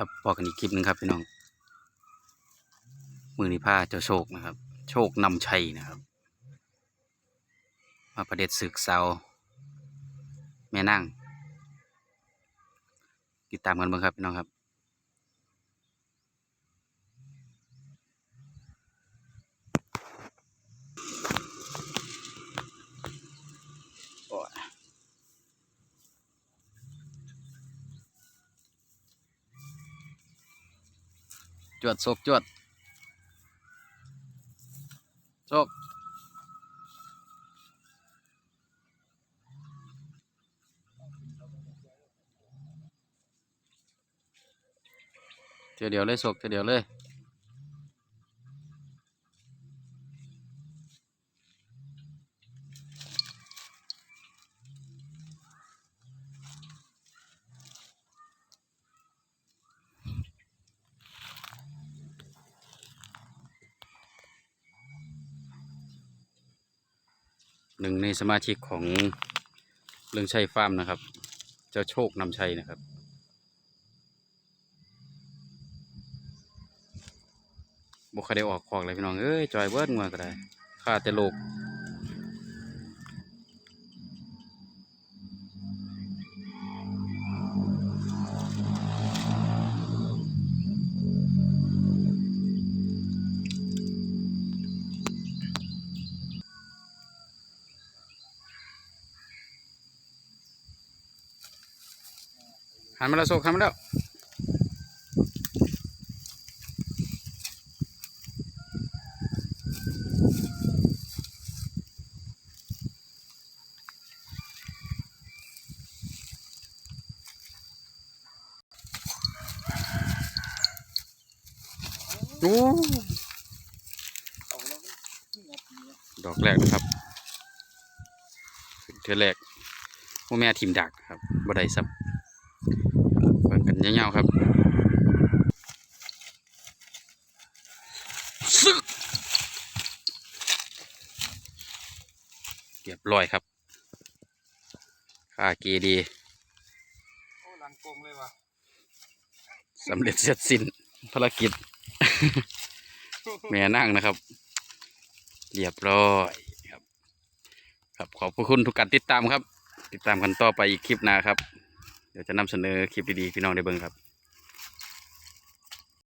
ครับบอกกันอีกคลิปหนึ่งครับพี่น้อง มือนิผ้าเจ้าโชคนะครับ โชคนำชัยนะครับ มาประเด็ดศึกเสาแม่นั่งติดตามกันบ้างครับพี่น้องครับ วดโศกจวดโศกเดี๋ยวเดียวเลยโศกเดี๋ยวเดียวเลย หนึ่งในสมาชิกของเรื่องชัยฟาร์มนะครับ เจ้าโชคนำชัยนะครับ บุคคลได้ออกคอกเลยพี่น้อง เอ้ย จอยเบิร์ดมัวก็ได้ข้าแต่โลก หันมาแล้วโศกหันมาแล้วโอ้ดอกแรกนะครับเทือแรกพ่อแม่ทีมดักครับบ่ได้ซับ เบิ่งกันยาวๆครับซึกเรียบร้อยครับค่าเกีดีโอ้หลังกลมเลยว่ะสำเร็จเสร็จสิ้นภารกิจ แม่นั่งนะครับ เรียบร้อยครับ ครับขอบพระคุณทุกการติดตามครับ ติดตามกันต่อไปอีกคลิปหน้าครับเดี๋ยวจะนำเสนอคลิปดีๆพี่น้องได้เบิ่งครับ